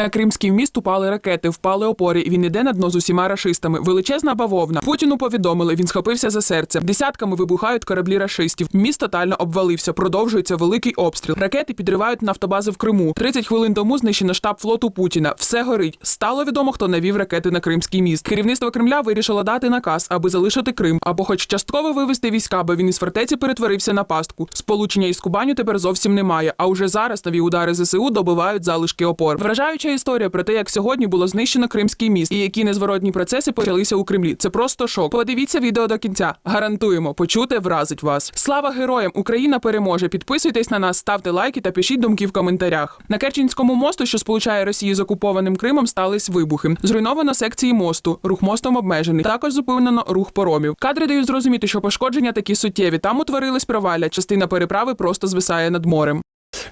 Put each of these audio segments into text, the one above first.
На Кримський міст упали ракети, впали опори. Він іде на дно з усіма рашистами. Величезна бавовна. Путіну повідомили. Він схопився за серце. Десятками вибухають кораблі рашистів. Міст тотально обвалився. Продовжується великий обстріл. Ракети підривають нафтобази в Криму. 30 хвилин тому знищено штаб флоту Путіна. Все горить. Стало відомо, хто навів ракети на Кримський міст. Керівництво Кремля вирішило дати наказ, аби залишити Крим, або хоч частково вивести війська, бо він із фортеці перетворився на пастку. Сполучення із Кубаню тепер зовсім немає. А уже зараз нові удари ЗСУ добивають залишки опор. Вражаюча історія про те, як сьогодні було знищено Кримський міст і які незворотні процеси почалися у Кремлі. Це просто шок. Подивіться відео до кінця. Гарантуємо, почуте вразить вас. Слава героям! Україна переможе. Підписуйтесь на нас, ставте лайки та пишіть думки в коментарях. На Керченському мосту, що сполучає Росію з окупованим Кримом, стались вибухи. Зруйновано секції мосту. Рух мостом обмежений. Також зупинено рух поромів. Кадри дають зрозуміти, що пошкодження такі суттєві. Там утворились провалля. Частина переправи просто звисає над морем.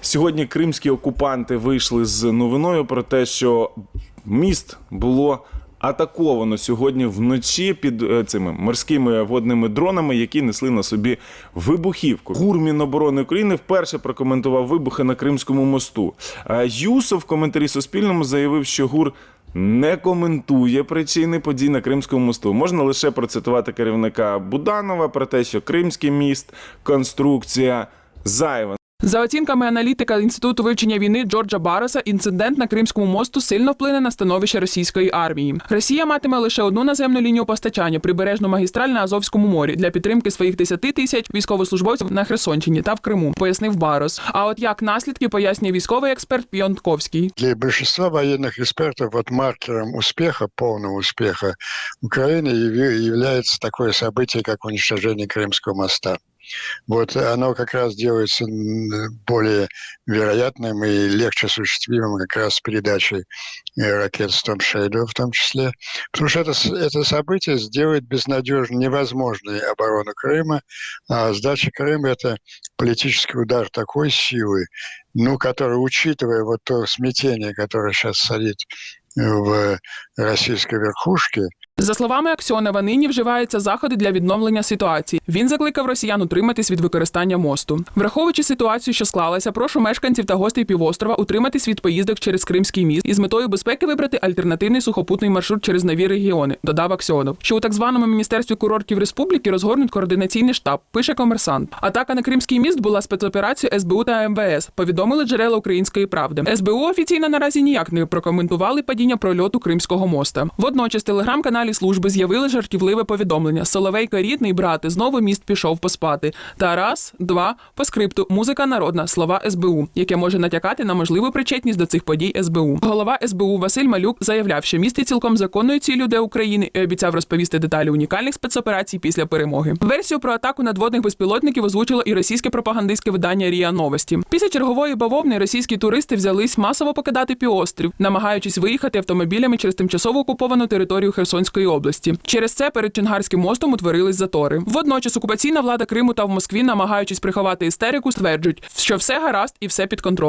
Сьогодні кримські окупанти вийшли з новиною про те, що міст було атаковано сьогодні вночі під е, цими морськими водними дронами, які несли на собі вибухівку. ГУР Міноборони України вперше прокоментував вибухи на Кримському мосту. А Юсов в коментарі Суспільному заявив, що ГУР. Не коментує причини подій на Кримському мосту. Можна лише процитувати керівника Буданова про те, що Кримський міст конструкція зайва. За оцінками аналітика інституту вивчення війни Джорджа Бароса, інцидент на Кримському мосту сильно вплине на становище російської армії. Росія матиме лише одну наземну лінію постачання прибережну магістраль на Азовському морі для підтримки своїх 10 тисяч військовослужбовців на Херсонщині та в Криму, пояснив Барос. А от як наслідки пояснює військовий експерт Піонтковський. Для большинства военных экспертов вот маркером успеха, полного успеха Украины яви- является такое событие, как уничтожение Крымского моста. Вот оно как раз делается более вероятным и легче осуществимым как раз с передачей э, ракет Storm Shadow в том числе. Потому что это, это событие сделает безнадежно невозможной оборону Крыма. А сдача Крыма – это политический удар такой силы, ну, который, учитывая вот то смятение, которое сейчас царит в российской верхушке, За словами Аксьонова, нині вживаються заходи для відновлення ситуації. Він закликав росіян утриматись від використання мосту. Враховуючи ситуацію, що склалася, прошу мешканців та гостей півострова утриматись від поїздок через Кримський міст і з метою безпеки вибрати альтернативний сухопутний маршрут через нові регіони. Додав Аксьонов. Що у так званому міністерстві курортів республіки розгорнуть координаційний штаб. Пише комерсант. Атака на Кримський міст була спецоперацією СБУ та МВС. Повідомили джерела української правди. СБУ офіційно наразі ніяк не прокоментували падіння прольоту Кримського моста. Водночас телеграм-каналі служби з'явили жартівливе повідомлення. Соловейко рідний брати, знову міст пішов поспати. Та раз, два, по скрипту музика народна, слова СБУ, яке може натякати на можливу причетність до цих подій СБУ. Голова СБУ Василь Малюк заявляв, що міст є цілком законною ціллю для України і обіцяв розповісти деталі унікальних спецоперацій після перемоги. Версію про атаку надводних безпілотників озвучило і російське пропагандистське видання Ріа Новості. Після чергової бавовни російські туристи взялись масово покидати півострів, намагаючись виїхати автомобілями через тимчасово окуповану територію Херсонської області. Через це перед Чонгарським мостом утворились затори. Водночас окупаційна влада Криму та в Москві, намагаючись приховати істерику, стверджують, що все гаразд і все під контролем.